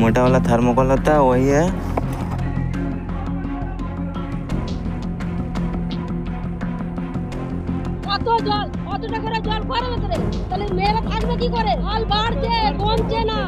मोटा वाला थर्मोकॉल होता है वही है কত জল কতটা করে জল ঘরের ভেতরে তাহলে মেয়েরা থাকবে কি করে জল বাড়ছে কমছে না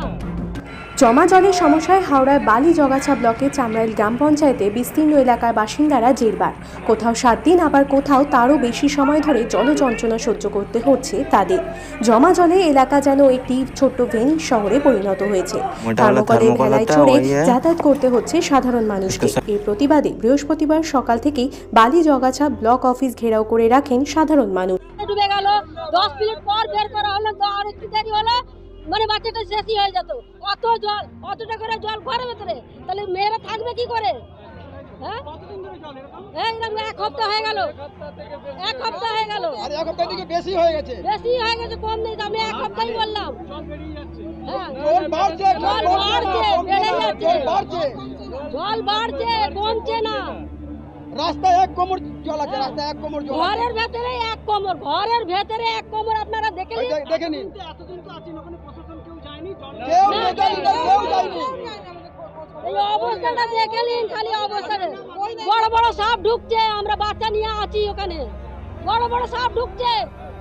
জমা জলের সমস্যায় হাওড়ার বালি জগাছা ব্লকে চামড়াইল গ্রাম পঞ্চায়েতে বিস্তীর্ণ এলাকার বাসিন্দারা জেরবার। কোথাও সাত দিন আবার কোথাও তারও বেশি সময় ধরে জল যন্ত্রণা সহ্য করতে হচ্ছে তাদের। জমা জলে এলাকা যেন একটি ছোট্ট ভেনিস শহরে পরিণত হয়েছে। মোটাওয়ালা ভেলায় চড়ে যাতায়াত করতে হচ্ছে সাধারণ মানুষকে। এর প্রতিবাদে বৃহস্পতিবার সকাল থেকেই বালি জগাছা ব্লক অফিস ঘেরাও করে রাখেন সাধারণ মানুষ। ডুবে গেল দশ মিনিট পর বের করা হলো আর একটু দেরি হলো মানে বাচ্চাটা শেষই হয়ে যেত। অত জল অতটা করে জল ঘরের ভেতরে। তাহলে মেয়েরা থাকবে কি করে? হ্যাঁ? এরকম এক সপ্তাহ হয়ে গেল। এক সপ্তাহ হয়ে গেল। এক সপ্তাহ থেকে বেশি হয়ে গেছে। বেশি হয়ে গেছে কম নেই তো আমি এক সপ্তাহই বললাম। হ্যাঁ। জল বাড়ছে জল বাড়ছে বেড়ে যাচ্ছে। জল বাড়ছে কমছে না। রাস্তায় এক কোমর জল আছে রাস্তায় এক কোমর জল ঘরের ভেতরে এক কোমর ঘরের ভেতরে এক কোমর আপনারা দেখে নিন। দেখে নিন। কেউ যায়নি কেউ যায়নি এই অবস্থাটা দেখে নিন খালি অবস্থাটা বড় বড় সাপ ঢুকছে আমরা বাচ্চা নিয়ে আছি ওখানে বড় বড় সাপ ঢুকছে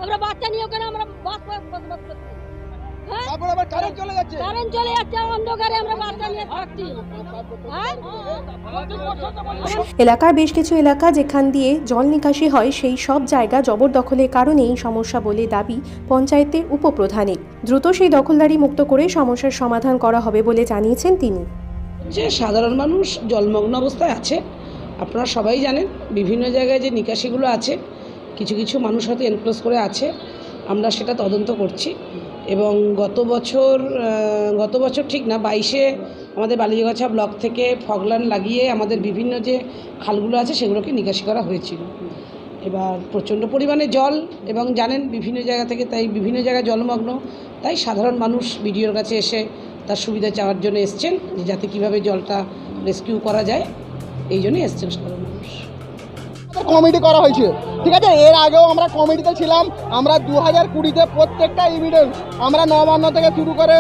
আমরা বাচ্চা নিয়ে ওখানে আমরা বাস বাস বাস বাস করছি হ্যাঁ তারপর আবার কারেন্ট চলে যাচ্ছে। কারেন্ট চলে যাচ্ছে অন্ধকারে আমরা বাচ্চা নিয়ে থাকছি। হ্যাঁ? এলাকার বেশ কিছু এলাকা যেখান দিয়ে জল নিকাশি হয় সেই সব জায়গা জবরদখলের কারণে এই সমস্যা বলে দাবি পঞ্চায়েতের উপপ্রধানের। দ্রুত সেই দখলদারি মুক্ত করে সমস্যার সমাধান করা হবে বলে জানিয়েছেন তিনি। যে সাধারণ মানুষ জলমগ্ন অবস্থায় আছে আপনারা সবাই জানেন বিভিন্ন জায়গায় যে নিকাশিগুলো আছে কিছু কিছু মানুষ হয়তো এনক্লোজ করে আছে আমরা সেটা তদন্ত করছি। এবং গত বছর গত বছর ঠিক না, বাইশে আমাদের বালিগাছা ব্লক থেকে ফগলান লাগিয়ে আমাদের বিভিন্ন যে খালগুলো আছে সেগুলোকে নিকাশি করা হয়েছিল। এবার প্রচণ্ড পরিমাণে জল এবং জানেন বিভিন্ন জায়গা থেকে তাই বিভিন্ন জায়গায় জলমগ্ন, তাই সাধারণ মানুষ বিডিওর কাছে এসে তার সুবিধা চাওয়ার জন্য এসছেন যে যাতে কীভাবে জলটা রেস্কিউ করা যায়, এই জন্যই এসছেন সাধারণ মানুষ। কমিটি করা হয়েছে। ঠিক আছে? এর আগেও আমরা কমিটিতে ছিলাম। আমরা দু হাজার কুড়িতে প্রত্যেকটা এভিডেন্স আমরা নবান্ন থেকে শুরু করে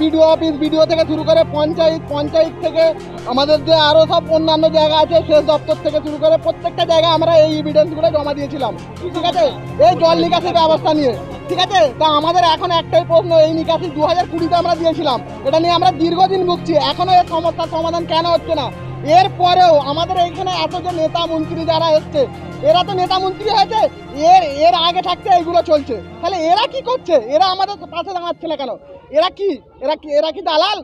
বিডিও অফিস বিডিও থেকে শুরু করে পঞ্চায়েত পঞ্চায়েত থেকে আমাদের যে আরও সব অন্যান্য জায়গা আছে শেষ দপ্তর থেকে শুরু করে প্রত্যেকটা জায়গায় আমরা এই এভিডেন্সগুলো জমা দিয়েছিলাম। ঠিক আছে? এই জল নিকাশি ব্যবস্থা নিয়ে। ঠিক আছে? তা আমাদের এখন একটাই প্রশ্ন, এই নিকাশি দু হাজার কুড়িতে আমরা দিয়েছিলাম। এটা নিয়ে আমরা দীর্ঘদিন ভুগছি। এখনও এই সমস্যার সমাধান কেন হচ্ছে না? এর পরেও আমাদের এইখানে এত যে নেতা মন্ত্রী যারা এসছে, এরা তো নেতা মন্ত্রী হয়েছে, এর এর আগে থাকতে এগুলো চলছে। তাহলে এরা কি করছে? এরা আমাদের পাশে দাঁড়াচ্ছে না কেন? এরা কি? এরা কি এরা কি দালাল?